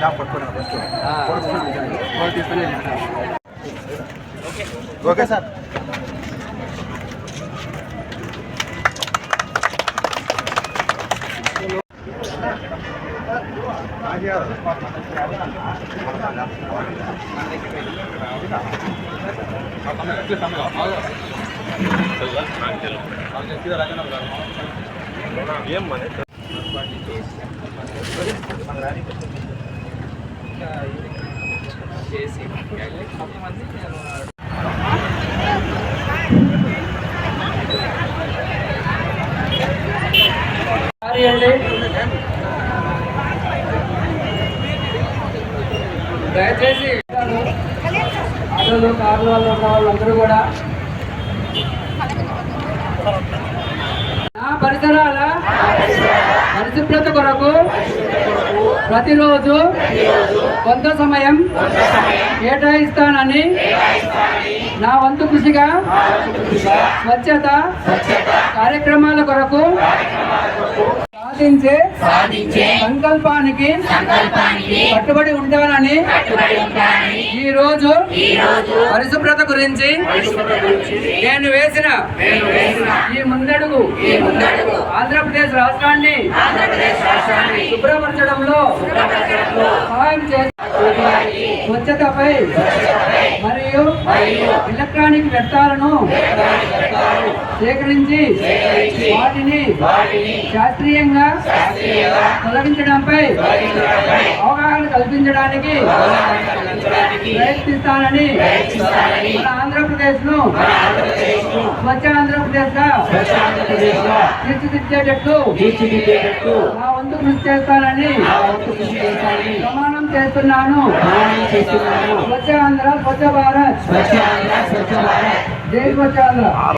Shop పట్టుకున్నాను first okay sir sorry అండి దయచేసి ఆటోలు కార్లు వాళ్ళు ఉన్న వాళ్ళందరూ కూడా. నా పరిసరాల పరిశుభ్రత కొరకు ప్రతిరోజు కొంత సమయం కేటాయిస్తానని నా వంతు కృషిగా స్వచ్ఛత కార్యక్రమాల కొరకు సాధించే సంకల్పానికి కట్టుబడి ఉంటానని ఈ రోజు పరిశుభ్రత గురించి నేను వేసిన ఈ ముందడుగు ఆంధ్రప్రదేశ్ రాష్ట్రాన్ని ఆంధ్రప్రదేశ్ రాష్ట్రాన్ని శుభ్రపరచడంలో సహాయం చేసి స్వచ్ఛతపై మరియు ఎలక్ట్రానిక్ వ్యర్థాలను సేకరించి వాటిని శాస్త్రీయంగా తొలగించడంపై అవగాహన కల్పించడానికి ప్రయత్నిస్తానని మన ఆంధ్రప్రదేశ్ను స్వచ్ఛ ఆంధ్రప్రదేశ్గా తీర్చిదిద్దేటట్లు నా వంతు కృషి చేస్తానని ప్రమాణం చేస్తున్నాను. స్వచ్ఛ ఆంధ్ర స్వచ్ఛ భారత్. జై స్వచ్ఛ ఆంధ్ర.